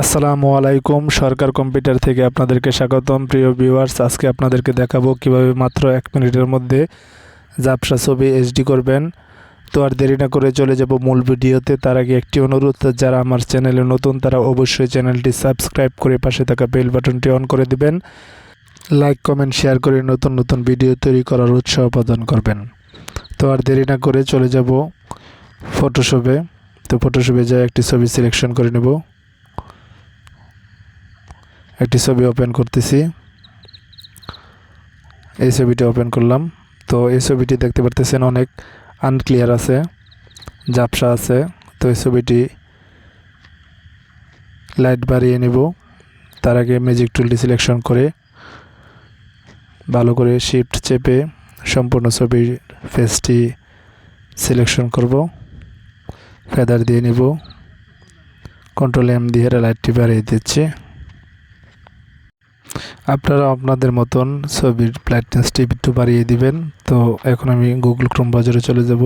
আসসালামু আলাইকুম, সরকার কম্পিউটার থেকে আপনাদেরকে স্বাগতম। প্রিয় ভিউয়ার্স, আজকে আপনাদেরকে দেখাবো কীভাবে মাত্র এক মিনিটের মধ্যে জাপসা ছবি এইচডি করবেন। তো আর দেরি না করে চলে যাব মূল ভিডিওতে। তার আগে একটি অনুরোধ, যারা আমার চ্যানেলে নতুন, তারা অবশ্যই চ্যানেলটি সাবস্ক্রাইব করে পাশে থাকা বেল বাটনটি অন করে দিবেন। লাইক, কমেন্ট, শেয়ার করে নতুন নতুন ভিডিও তৈরি করার উৎসাহ প্রদান করবেন। তো আর দেরি না করে চলে যাব ফটোশপে তো ফটোশপে যাই, একটি ছবি সিলেকশন করে নেব। একটি ছবি ওপেন করতেছি। এই ছবিটি ওপেন করলাম। তো এই ছবিটি দেখতে পারতেছেন অনেক আনক্লিয়ার আছে, ঝাপসা আছে। তো এই ছবিটি লাইট বাড়িয়ে নেব। তার আগে ম্যাজিক টুলটি সিলেকশন করে, ভালো করে শিফট চেপে সম্পূর্ণ ছবির ফেসটি সিলেকশন করব। ফেদার দিয়ে নেব। কন্ট্রোল এম দিয়ে লাইটটি বাড়িয়ে দিচ্ছি। আপনারা আপনাদের মতন ছবির ব্রাইটনেসটি একটু বাড়িয়ে দিবেন। তো এখন আমি গুগল ক্রোম বাজারে চলে যাব।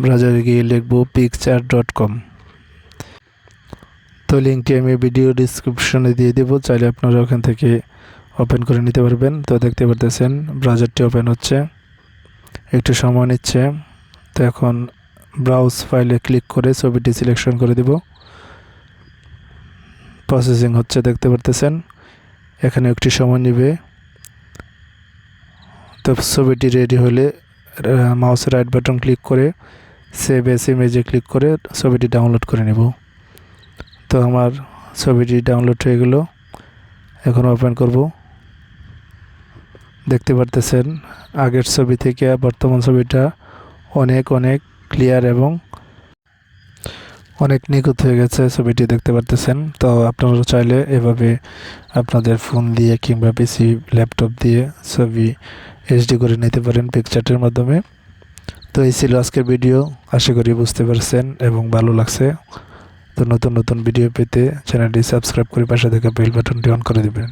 ব্রাউজারে গিয়ে লিখব পিকচার ডট কম তো লিঙ্কটি আমি ভিডিও ডিসক্রিপশনে দিয়ে দেব। চাইলে আপনারা ওখান থেকে ওপেন করে নিতে পারবেন। তো দেখতে পারতেছেন ব্রাউজারটি ওপেন হচ্ছে। একটু সময় নিচ্ছে। তো এখন ব্রাউজ ফাইলে ক্লিক করে ছবিটি সিলেকশন করে দেব। প্রসেসিং হচ্ছে, দেখতে পারতেছেন। এখানে একটি সময় নেবে। তো ছবিটি রেডি হলে মাউসের রাইট বাটন ক্লিক করে সেভ এস ইমেজে ক্লিক করে ছবিটি ডাউনলোড করে নেব। তো আমার ছবিটি ডাউনলোড হয়ে গেল। এখন ওপেন করব। দেখতে পারতেছেন, আগের ছবি থেকে বর্তমান ছবিটা অনেক অনেক ক্লিয়ার এবং অনেক নিখুঁত হয়ে গেছে ছবিটি দেখতে পারতেছেন। তো আপনারা চাইলে এভাবে আপনাদের ফোন দিয়ে কিংবা পিসি ল্যাপটপ দিয়ে ছবি এইচডি করে নিতে পারেন পিকচারের মাধ্যমে। তো এই ছিল আজকের ভিডিও আশা করি বুঝতে পারছেন এবং ভালো লাগছে। তো নতুন নতুন ভিডিও পেতে চ্যানেলটি সাবস্ক্রাইব করে পাশে থাকা বেল বাটনটি অন করে দেবেন।